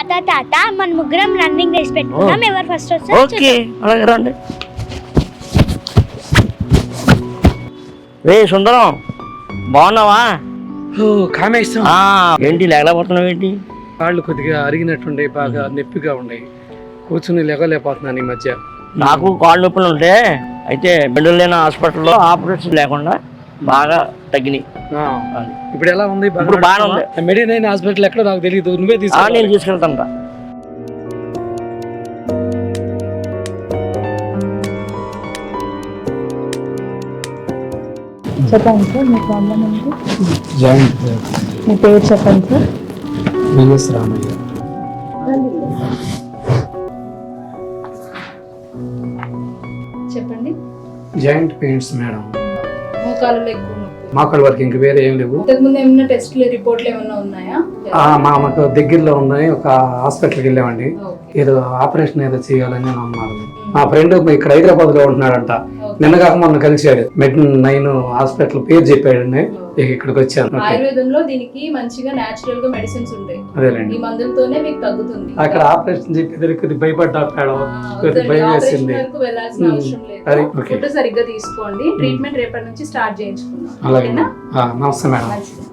తాత తాత మన ముగ్గురం రన్నింగ్ రేస్ పెట్టుకున్నాం ఎవరు ఫస్ట్ వస్తారు ఓకే అలాగే రండి. రే సుందరం బాగున్నావా? ఆ, ఏంటి లేకపోతున్నావు ఏంటి? కాళ్ళు కొద్దిగా అరిగినట్టుండే బాగా నొప్పిగా ఉన్నాయి. కూర్చుని లేగలేకపోతున్నాను ఈ మధ్య. నాకు కాళ్ళు నొప్పులు ఉంటే అయితే బెండులేని హాస్పిటల్లో ఆపరేషన్ లేకుండా బాగా తగ్గినాయి. ఆ, ఇప్పుడు ఎలా ఉంది? ఇప్పుడు బాగానే ఉంది. మెడినైన్ హాస్పిటల్ ఎక్కడో? నాకు తెలియదు నువ్వే ఆ, తీసుకు నేను తీసుకెళ్తాను రా చెప్పండి సార్ మీ ప్రాబ్లం ఏంటి? జాయింట్ మీ పేరు చెప్పండి సార్. విఎస్ రామయ్య. చెప్పండి. Joint pains madam. మోకాలలో ఎక్కువ నొప్పి మాకల్ వరకు ఇంక వేరే ఏం లేవు. ఇంతకుముందు ఏమైనా టెస్ట్లు రిపోర్ట్లు ఏమైనా ఉన్నాయా? మాకు దగ్గరలో ఉన్నాయి ఒక హాస్పిటల్కి వెళ్ళామండి. ఏదో ఆపరేషన్ ఏదో చేయాలని నేను అన్నారు మా ఫ్రెండ్ ఇక్కడ హైదరాబాద్లో ఉంటున్నాడంట. నిన్న కాక మొన్న కలిసాడు మెడ్ నైన్ హాస్పిటల్ పేరు చెప్పాడండి. ఇక ఇక్కడికి వచ్చాను. ఆయుర్వేదంలో దీనికి మంచిగా నేచురల్గా మెడిసిన్స్ ఉంటాయి. అదేలేండి. ఈ మందులతోనే మీకు తగ్గుతుంది. అక్కడ ఆపరేషన్ చెప్పి కొద్ది భయపడ్డా భయం వేసింది. ఫుడ్ సరిగ్గా తీసుకోండి. ట్రీట్మెంట్ రేపటి నుంచి స్టార్ట్ చేయించుకుందాం. అలాగే నమస్తే మేడం.